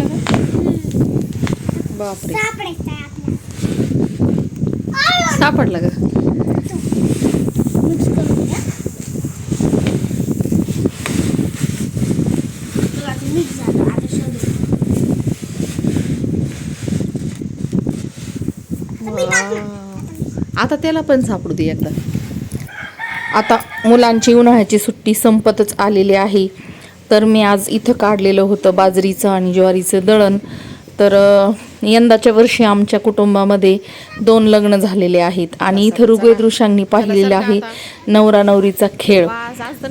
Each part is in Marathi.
का बापरे आपल्याला सापडलं का. आता त्याला पण सापडू दे एकदा. आता मुलांची उन्हाळ्याची सुट्टी संपतच आलेली आहे. तर मी आज इथं काढलेलं होतं बाजरीचं आणि ज्वारीचं दळण. तर यंदाच्या वर्षी आमच्या कुटुंबामध्ये दोन लग्न झालेले आहेत आणि इथं ऋग्वेद ऋषांनी पाहिलेलं आहे नवरा नवरीचा खेळ.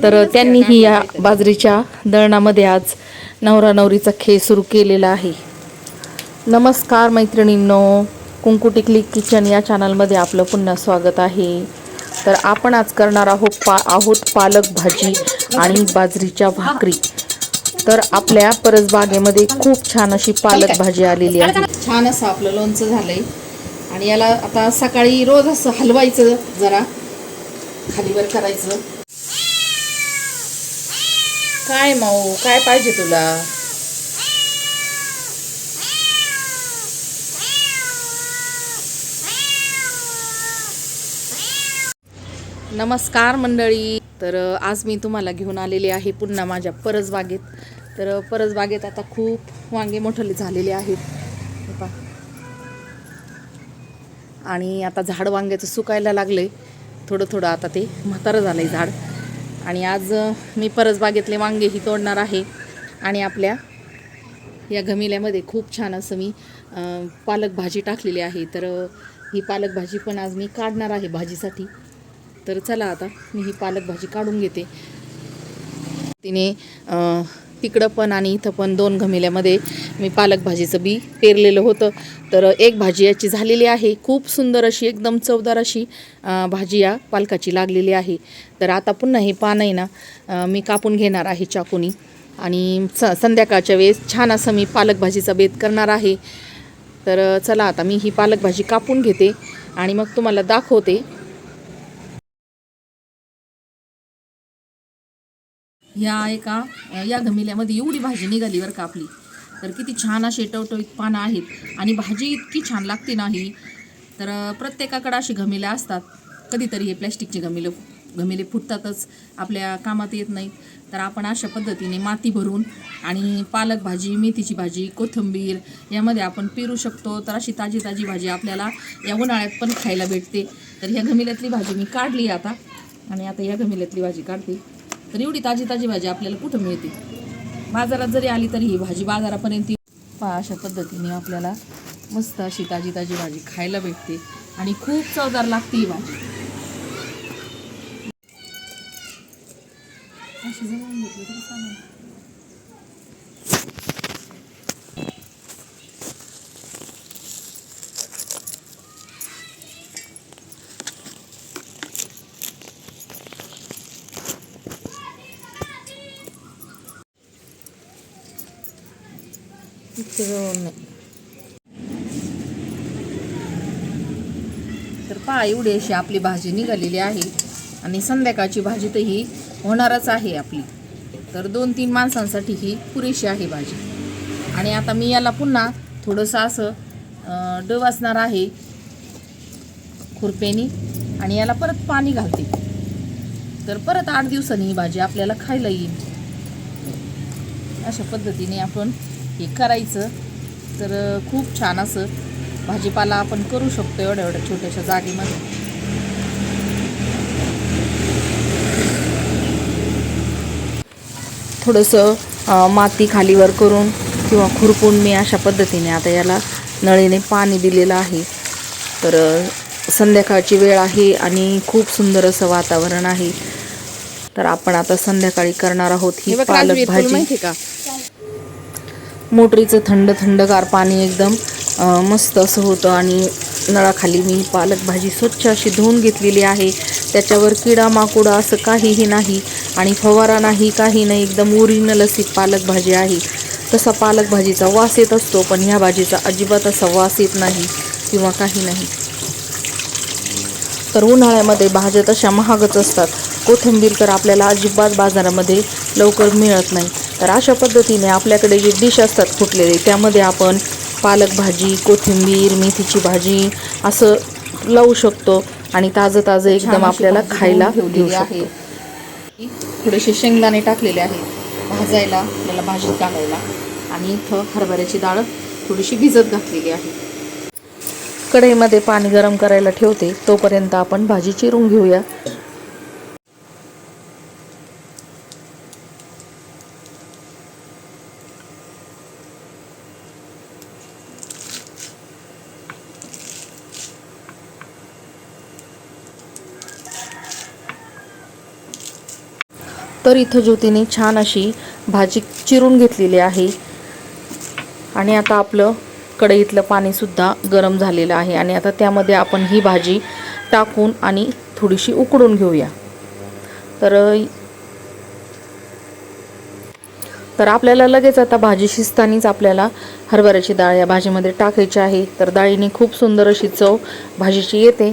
तर त्यांनीही या बाजरीच्या दळणामध्ये आज नवरा नवरीचा खेळ सुरू केलेला आहे. नमस्कार मैत्रिणींनो कुंकू टिकली किचन या चॅनलमध्ये आपलं पुन्हा स्वागत आहे. तर आपण आज करणार आहोत पा आहोत पालक भाजी आणि बाजरीच्या भाकरी. तर आपल्या परसबागेमध्ये खूप छान अशी पालक भाजी आलेली आहे. छान असं आपलं लोणचं झालंय. आणि याला आता सकाळी रोज असं हलवायचं जरा. खालीवर करायचं. काय माऊ काय पाहिजे तुला? नमस्कार मंडळी. तर आज मी तुम्हाला घेऊन आलेली आहे पुन्हा माझ्या परसबागेत. तर परसबागेत आता खूप वांगे मोठले झालेले आहेत. आणि आता झाड वांग्याचं सुकायला लागले थोडं थोडं आता ते म्हातारं झालं आहे झाड. आणि आज मी परसबागेतले वांगेही तोडणार आहे. आणि आपल्या या घमिल्यामध्ये खूप छान असं मी पालक भाजी टाकलेली आहे. तर ही पालक भाजी पण आज मी काढणार आहे भाजीसाठी. तर चला आता मी ही पालक भाजी काढून घेते. तिने तिकडं पण आणि इथं पण दोन घमेल्यामध्ये मी पालक भाजीचं बी पेरलेलं होतं. तर एक भाजी याची झालेली आहे. खूप सुंदर अशी एकदम चवदार अशी भाजी या पालकाची लागलेली आहे. तर आता पुन्हा हे पान आहे ना मी कापून घेणार आहे चाकूनी. आणि स संध्याकाळच्या वेळेस छान असं मी पालक भाजीचा बेत करणार आहे. तर चला आता मी ही पालक भाजी कापून घेते. आणि मग तुम्हाला दाखवते. ह्या एका या घमिल्यामध्ये एवढी भाजी निघाली बरं का आपली. तर किती छान असे टवटवीत पानं आहेत. आणि भाजी इतकी छान लागते नाही तर प्रत्येकाकडं अशी घमिल्या असतात. कधीतरी हे प्लॅस्टिकचे घमिले घमिले फुटतातच. आपल्या कामात येत नाहीत. तर आपण अशा पद्धतीने माती भरून आणि पालक भाजी मेथीची भाजी कोथिंबीर यामध्ये आपण पेरू शकतो. तर अशी ताजी ताजी भाजी आपल्याला या उन्हाळ्यात पण खायला भेटते. तर ह्या घमिल्यातली भाजी मी काढली आता. आणि आता या घमिल्यातली भाजी काढते. तर एवढी ताजी ताजी भाजी आपल्याला कुठं मिळते बाजारात जरी आली तरी ही भाजी बाजारापर्यंत पहा अशा पद्धतीने आपल्याला मस्त अशी ताजी ताजी भाजी खायला भेटते आणि खूप चवदार लागते ही भाजी अशी जमवून घेतली तरी चालेल. इतकं ఉన్నాయి तर पहा एवढी अशी आपली भाजी निघालेली आहे. आणि संध्याकाळची भाजी तर ही होणारच आहे आपली. तर दोन तीन माणसांसाठी ही पुरेशी आहे भाजी. आणि आता मी याला पुन्हा थोडंसं असं अं, डवासणार आहे खुरप्यानी. आणि याला परत पाणी घालते. तर परत आठ दिवसांनी ही भाजी आपल्याला खायला येईल. अशा पद्धतीने आपण हे करायचं. तर खूप छान असं भाजीपाला आपण करू शकतो एवढ्या एवढ्या छोट्याशा जागेमध्ये. थोडंसं माती खालीवर करून किंवा खुरपून मी अशा पद्धतीने आता याला नळीने पाणी दिलेलं आहे. तर संध्याकाळची वेळ आहे आणि खूप सुंदर असं वातावरण आहे. तर आपण आता संध्याकाळी करणार आहोत ही पालक भाजी. का? मोटरीचं थंड थंडगार पाणी एकदम मस्त असं होतं आणि नळाखाली मी पालक भाजी स्वच्छ अशी धुवून घेतलेली आहे. त्याच्यावर किडा माकुडा असं काहीही नाही आणि फवारा नाही काही नाही एकदम ओरिजिनल अशी पालक भाजी आहे. तसा पालक भाजीचा वास येत असतो पण ह्या भाजीचा अजिबात असा वास येत नाही किंवा काही नाही. तर उन्हाळ्यामध्ये भाज्या तशा महागच असतात. कोथिंबीर तर आपल्याला अजिबात बाजारामध्ये लवकर मिळत नाही. तर अशा पद्धतीने आपल्याकडे जे डिश असतात फुटलेले त्यामध्ये आपण पालक भाजी कोथिंबीर मेथीची भाजी असं लावू शकतो आणि ताजं ताजं एकदम आपल्याला खायला देऊ आहे. थोडेसे शेंगदाणे टाकलेले आहेत. भाजायला आपल्याला भाजीत घालायला आणि इथं हरभऱ्याची डाळ थोडीशी भिजत घातलेली आहे. कढईमध्ये पाणी गरम करायला ठेवते. तोपर्यंत आपण भाजी चिरून घेऊया. तर इथं ज्योतीने छान अशी भाजी चिरून घेतलेली आहे. आणि आता आपलं कढईतलं पाणीसुद्धा गरम झालेलं आहे. आणि आता त्यामध्ये आपण ही भाजी टाकून आणि थोडीशी उकडून घेऊया. तर तर आपल्याला लगेच आता भाजी शिजतानीच आपल्याला हरभऱ्याची डाळ या भाजीमध्ये टाकायची आहे. तर डाळीने खूप सुंदर अशी चव भाजीची येते.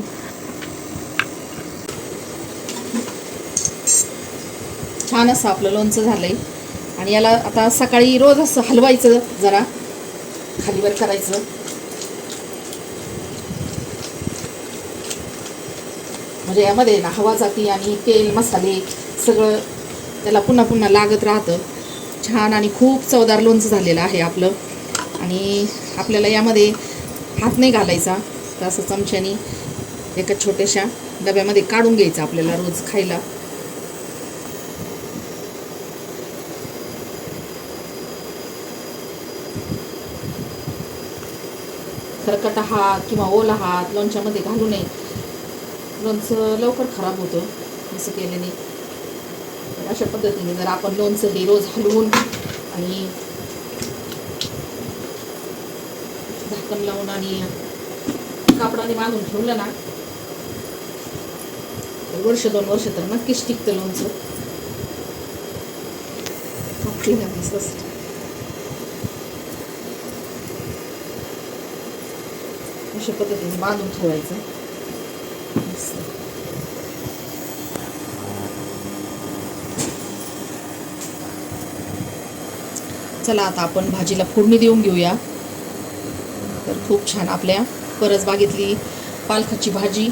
छान असं आपलं लोणचं झालंय. आणि याला आता सकाळी रोज असं हलवायचं जरा. खालीवर करायचं. म्हणजे यामध्ये ना हवा जाती आणि तेल मसाले सगळं त्याला पुन्हा पुन्हा लागत राहतं. छान आणि खूप चवदार लोणचं झालेलं आहे आपलं. आणि आपल्याला यामध्ये हात नाही घालायचा. तर असं चमच्यानी एका छोट्याशा डब्यामध्ये काढून घ्यायचं आपल्याला रोज खायला. खरकटा हात किंवा ओला हात लोणच्यामध्ये घालू नये. लोणचं लवकर खराब होतं असं केल्याने. अशा पद्धतीने जर आपण लोणचं हे रोज हलवून आणि झाकण लावून आणि कापडाने बांधून ठेवलं ना वर्ष दोन वर्ष तर नक्कीच टिकतं लोणचं आपली ना मस्त. अशा पद्धतीने बांधून ठेवायचं. चला आता आपण भाजीला फोडणी देऊन घेऊया. तर खूप छान आपल्या परसबागेतली पालखाची भाजी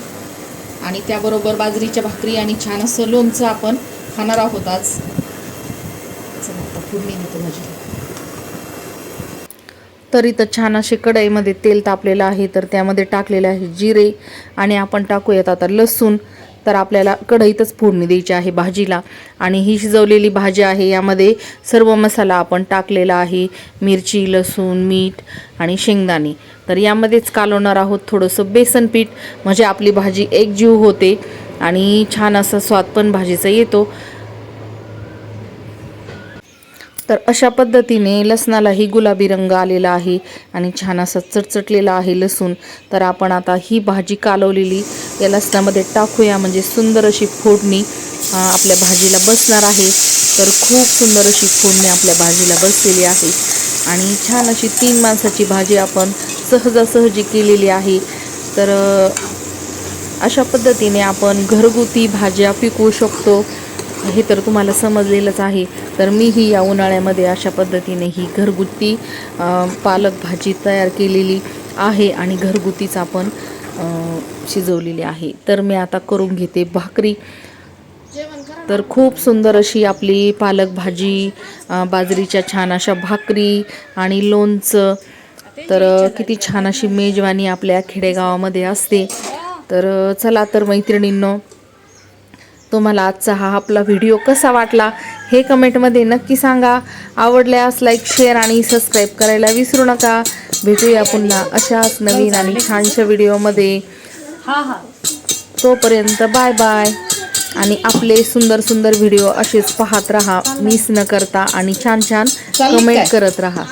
आणि त्याबरोबर बाजरीच्या भाकरी आणि छान असं लोणचं आपण खाणार आहोत आज. चला आता फोडणी देतो भाजीला. तर इथं छान असे कढईमध्ये तेल तापलेलं आहे तर त्यामध्ये टाकलेले आहे जिरे आणि आपण टाकूयात आता लसूण. तर आपल्याला कढईतच फोडणी द्यायची आहे भाजीला. आणि ही शिजवलेली भाजी आहे यामध्ये सर्व मसाला आपण टाकलेला आहे मिरची लसूण मीठ आणि शेंगदाणे. तर यामध्येच कालवणार आहोत थोडंसं बेसन पीठ. म्हणजे आपली भाजी एकजीव होते आणि छान असा स्वाद पण भाजीचा येतो. तर अशा पद्धतीने लसणालाही गुलाबी रंग आलेला आहे आणि छान असा चटचटलेला आहे लसूण. तर आपण आता ही भाजी कालवलेली या लसणामध्ये टाकूया. म्हणजे सुंदर अशी फोडणी आपल्या भाजीला बसणार आहे. तर खूप सुंदर अशी फोडणी आपल्या भाजीला बसलेली आहे. आणि छान अशी तीन माणसाची भाजी आपण सहजासहजी केलेली आहे. तर अशा पद्धतीने आपण घरगुती भाज्या पिकवू शकतो. हे तर तुम्हाला समजलेलंच आहे. तर मीही या उन्हाळ्यामध्ये अशा पद्धतीने ही घरगुती पालक भाजी तयार केलेली आहे आणि घरगुतीच आपण शिजवलेली आहे. तर मी आता करून घेते भाकरी. तर खूप सुंदर अशी आपली पालक भाजी बाजरीच्या छान अशा भाकरी आणि लोणचं. तर किती छान अशी मेजवानी आपल्या खेडेगावामध्ये असते. तर चला तर मैत्रिणींनो तुम्हाला आजचा हा आपला व्हिडिओ कसा वाटला हे कमेंटमध्ये नक्की सांगा. आवडल्यास लाईक शेअर आणि सबस्क्राईब करायला विसरू नका. भेटूया पुन्हा अशाच नवीन आणि छानशा व्हिडिओमध्ये तोपर्यंत बाय बाय आणि आपले सुंदर सुंदर व्हिडिओ असेच पाहत राहा. मिस न करता आणि छान छान कमेंट करत राहा.